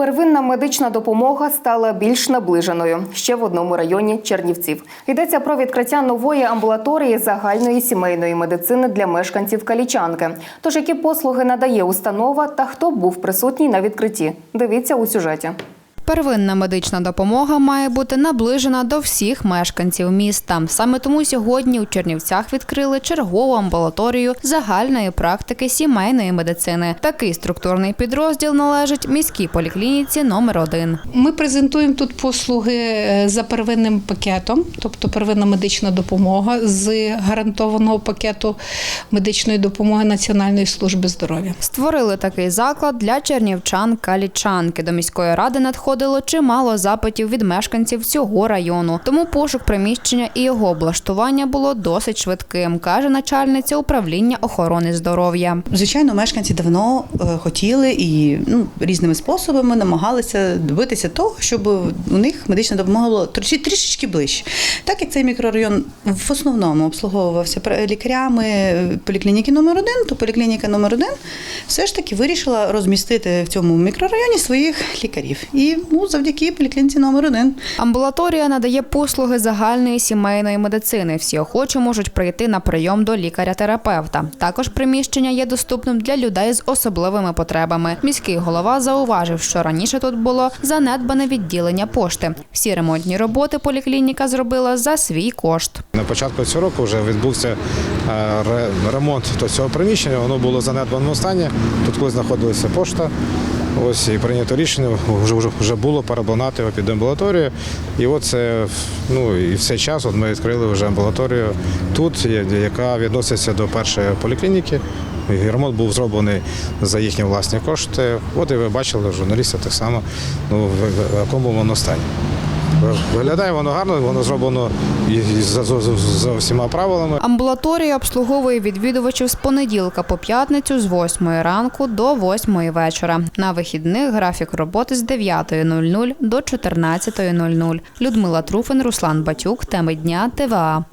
Первинна медична допомога стала більш наближеною ще в одному районі Чернівців. Йдеться про відкриття нової амбулаторії загальної сімейної медицини для мешканців Калічанки. Тож які послуги надає установа та хто був присутній на відкритті? Дивіться у сюжеті. Первинна медична допомога має бути наближена до всіх мешканців міста. Саме тому сьогодні у Чернівцях відкрили чергову амбулаторію загальної практики сімейної медицини. Такий структурний підрозділ належить міській поліклініці номер 1 Ми презентуємо тут послуги е, за первинним пакетом, тобто первинна медична допомога з гарантованого пакету медичної допомоги Національної служби здоров'я. Створили такий заклад для чернівчан калічанки. До міської ради надходило чимало запитів від мешканців цього району. Тому пошук приміщення і його облаштування було досить швидким, каже начальниця управління охорони здоров'я. Звичайно, мешканці давно е, хотіли і ну, різними способами намагалися добитися того, щоб у них медична допомога була трішечки ближче. Так як цей мікрорайон в основному обслуговувався лікарями е, поліклініки номер 1 то поліклініка номер 1 все ж таки вирішила розмістити в цьому мікрорайоні своїх лікарів. І ну, завдяки поліклініці номер 1 Амбулаторія надає послуги загальної сімейної медицини. Всі охочі можуть прийти на прийом до лікаря-терапевта. Також приміщення є доступним для людей з особливими потребами. Міський голова зауважив, що раніше тут було занедбане відділення пошти. Всі ремонтні роботи поліклініка зробила за свій кошт. На початку цього року вже відбувся е, ремонт до цього приміщення. Воно було в занедбаному стані. Тут коли знаходилася пошта. Ось і прийнято рішення, вже, вже, було переобладнати його під амбулаторію. І от ну і в цей час от ми відкрили вже амбулаторію тут, яка відноситься до першої поліклініки. Ремонт був зроблений за їхні власні кошти. От і ви бачили, журналісти так само, ну, в якому воно стані. Виглядає воно гарно, воно зроблено за, за- за всіма правилами. Амбулаторія обслуговує відвідувачів з понеділка по п'ятницю з 8 ранку до 8 вечора. На вихідних графік роботи з 9.00 до 14.00. Людмила Труфин, Руслан Батюк. Теми дня ТВА.